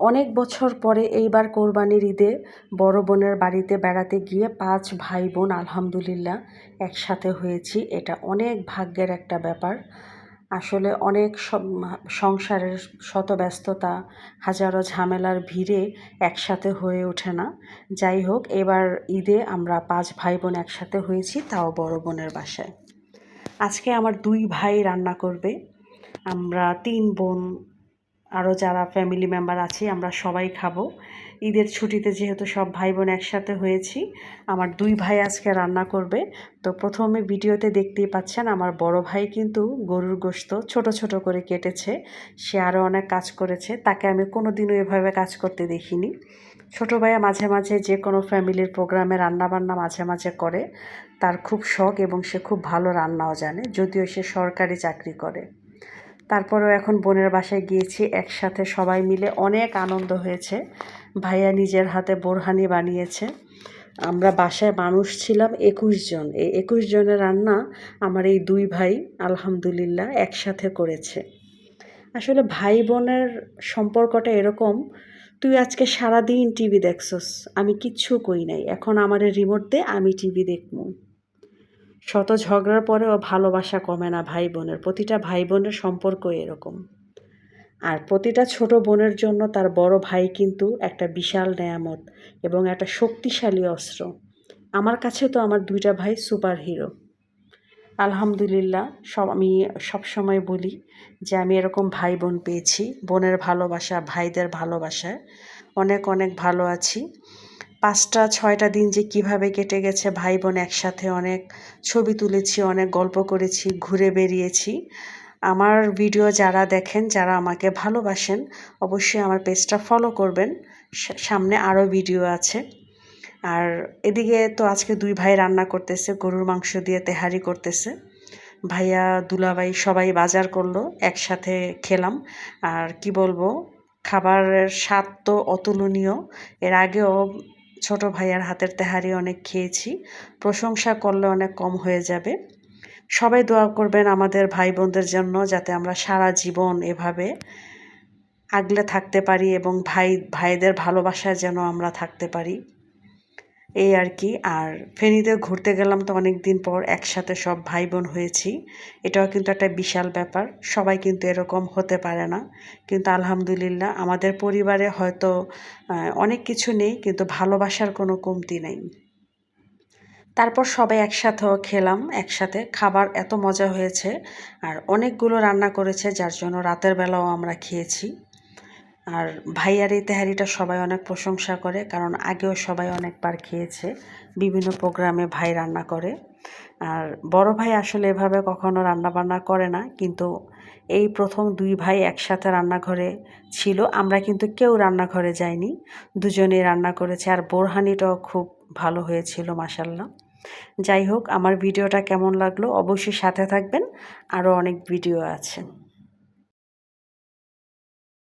অনেক বছর পরে এইবার কোরবানির ঈদে বড় বোনের বাড়িতে বেড়াতে গিয়ে পাঁচ ভাই বোন আলহামদুলিল্লাহ একসাথে হয়েছি। এটা অনেক ভাগ্যের একটা ব্যাপার। আসলে অনেক সংসারের শত ব্যস্ততা, হাজারো ঝামেলার ভিড়ে একসাথে হয়ে ওঠে না। যাই হোক, এবার ঈদে আমরা পাঁচ ভাই বোন একসাথে হয়েছি, তাও বড় বোনের বাসায়। আজকে আমার দুই ভাই রান্না করবে। আমরা তিন বোন আরও যারা ফ্যামিলি মেম্বার আছি, আমরা সবাই খাব। ঈদের ছুটিতে যেহেতু সব ভাই বোন একসাথে হয়েছি, আমার দুই ভাই আজকে রান্না করবে। তো প্রথমে ভিডিওতে দেখতেই পাচ্ছেন, আমার বড় ভাই কিন্তু গরুর গোস্ত ছোট ছোট করে কেটেছে। সে আরও অনেক কাজ করেছে, তাকে আমি কোনো দিনও এভাবে কাজ করতে দেখিনি। ছোটো ভাইয়া মাঝে মাঝে যে কোনো ফ্যামিলির প্রোগ্রামে রান্নাবান্না মাঝে মাঝে করে। তার খুব শখ এবং সে খুব ভালো রান্নাও জানে, যদিও সে সরকারি চাকরি করে। তারপরেও এখন বোনের বাসায় গিয়েছি একসাথে সবাই মিলে। অনেক আনন্দ হয়েছে। ভাইয়া নিজের হাতে বোরহানি বানিয়েছে। আমরা বাসায় মানুষ ছিলাম একুশ জন। এই একুশ জনের রান্না আমার এই দুই ভাই আলহামদুলিল্লাহ একসাথে করেছে। আসলে ভাই বোনের সম্পর্কটা এরকম, তুই আজকে সারাদিন টিভি দেখছস, আমি কিচ্ছু কই নাই। এখন আমার রিমোট দে, আমি টিভি দেখব। শত ঝগড়ার পরেও ভালোবাসা কমে না ভাই বোনের। প্রতিটা ভাই বোনের সম্পর্ক এরকম। আর প্রতিটা ছোট বোনের জন্য তার বড় ভাই কিন্তু একটা বিশাল নেয়ামত এবং একটা শক্তিশালী অস্ত্র। আমার কাছে তো আমার দুইটা ভাই সুপার হিরো আলহামদুলিল্লাহ, সব আমি সবসময় বলি যে আমি এরকম ভাই বোন পেয়েছি। বোনের ভালোবাসা, ভাইদের ভালোবাসায়। অনেক অনেক ভালো আছি। পাঁচটা, ছয়টা দিন যে কীভাবে কেটে গেছে ভাই বোন একসাথে অনেক ছবি তুলেছি, অনেক গল্প করেছি, ঘুরে বেরিয়েছি। আমার ভিডিও যারা দেখেন, যারা আমাকে ভালোবাসেন, অবশ্যই আমার পেজটা ফলো করবেন। সামনে আরও ভিডিও আছে। আর এদিকে তো আজকে দুই ভাই রান্না করতেছে, গরুর মাংস দিয়ে তেহারি করতেছে। ভাইয়া, দুলাভাই সবাই বাজার করল, একসাথে খেলাম। আর কি বলব, খাবারের স্বাদ তো অতুলনীয়। এর আগেও ছোট ভাইয়ার হাতের তেহারি অনেক খেয়েছি। প্রশংসা করলে অনেক কম হয়ে যাবে। সবাই দোয়া করবেন আমাদের ভাই বোনদের জন্য যাতে আমরা সারা জীবন এভাবে আগলে থাকতে পারি এবং ভাই, ভাইদের ভালোবাসায় যেন আমরা থাকতে পারি। এই আর কি। আর ফেনীতে ঘুরতে গেলাম তো অনেক দিন পর একসাথে সব ভাই বোন হয়েছি। এটাও কিন্তু একটা বিশাল ব্যাপার, সবাই কিন্তু এরকম হতে পারে না। কিন্তু আলহামদুলিল্লাহ আমাদের পরিবারে হয়তো অনেক কিছু নেই, কিন্তু ভালোবাসার কোনো কমতি নেই। তারপর সবাই একসাথেও খেলাম, একসাথে খাবার এত মজা হয়েছে। আর অনেকগুলো রান্না করেছে, যার জন্য রাতের বেলাও আমরা খেয়েছি। আর ভাইয়ার এই তেহারিটা সবাই অনেক প্রশংসা করে, কারণ আগেও সবাই অনেকবার খেয়েছে, বিভিন্ন প্রোগ্রামে ভাই রান্না করে। আর বড় ভাই আসলে এভাবে কখনো রান্না বান্না করে না, কিন্তু এই প্রথম দুই ভাই একসাথে রান্নাঘরে ছিল, আমরা কিন্তু কেউ রান্নাঘরে যাইনি, দুজনেই রান্না করেছে, আর বোরহানিটাও খুব ভালো হয়েছিল মাসাল্লাহ যাই হোক, আমার ভিডিওটা কেমন লাগল অবশ্যই সাথে থাকবেন, আরও অনেক ভিডিও আছে।